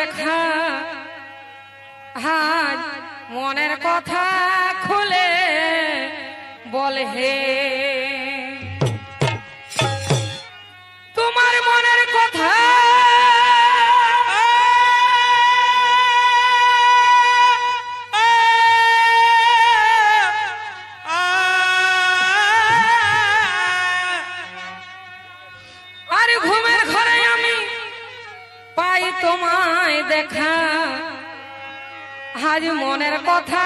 দেখা। হাজ মনের কথা খুলে বলে হে। তোমায় দেখা। আজ মনের কথা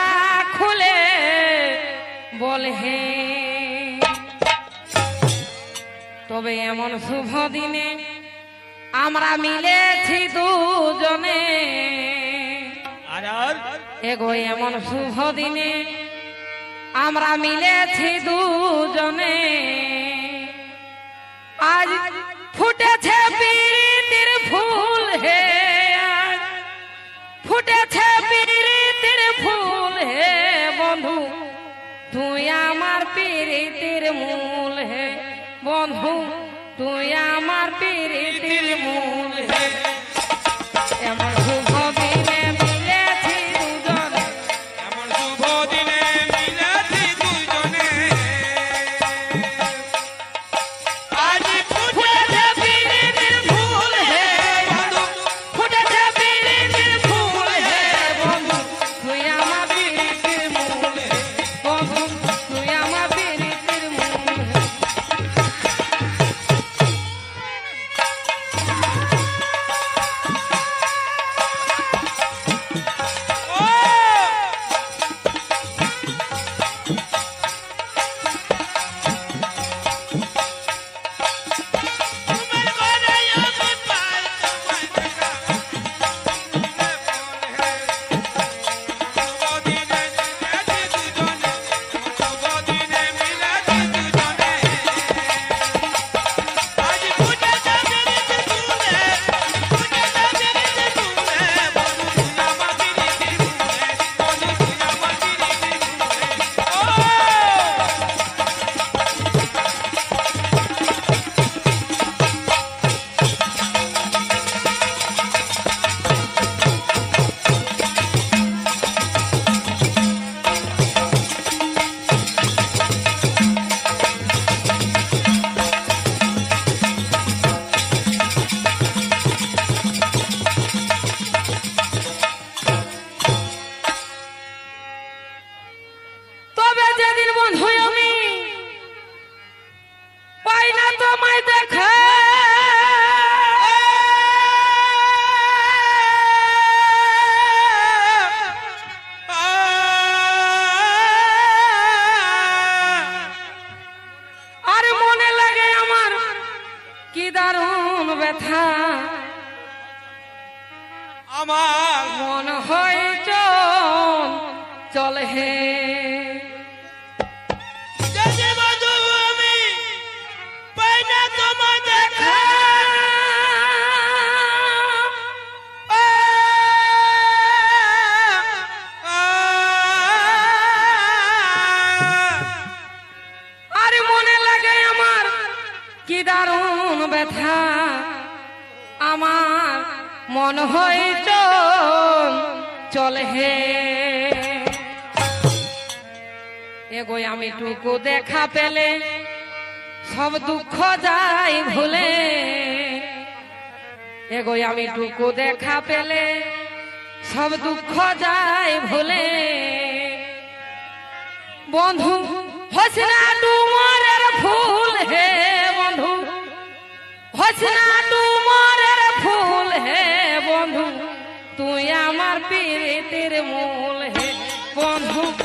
খুলে বলে হে। তবে এমন শুভ দিনে আমরা মিলেছি দুজনে। এগো এমন শুভ দিনে আমরা মিলেছি দুজনে। আজ ফুটেছে পীড়িতির বন্ধু তুই আমার পীড়িতির মূল বন্ধু আমি পাই না তোমায় দেখা। আর মনে লাগে আমার কি দারুণ ব্যথা। আমার মন হয় চল চল হে। ব্যথা আমার মন হয় চল হে। এগো আমি টুকু দেখা পেলে, সব দুঃখ যাই ভুলে। এগো আমি টুকু দেখা পেলে, সব দুঃখ যাই ভুলে। বন্ধু হসনা ডুমরের ফুল হে। হসনা তোমার ফুল হে বন্ধু তুই আমার পীড়িতের মূল হে বন্ধু।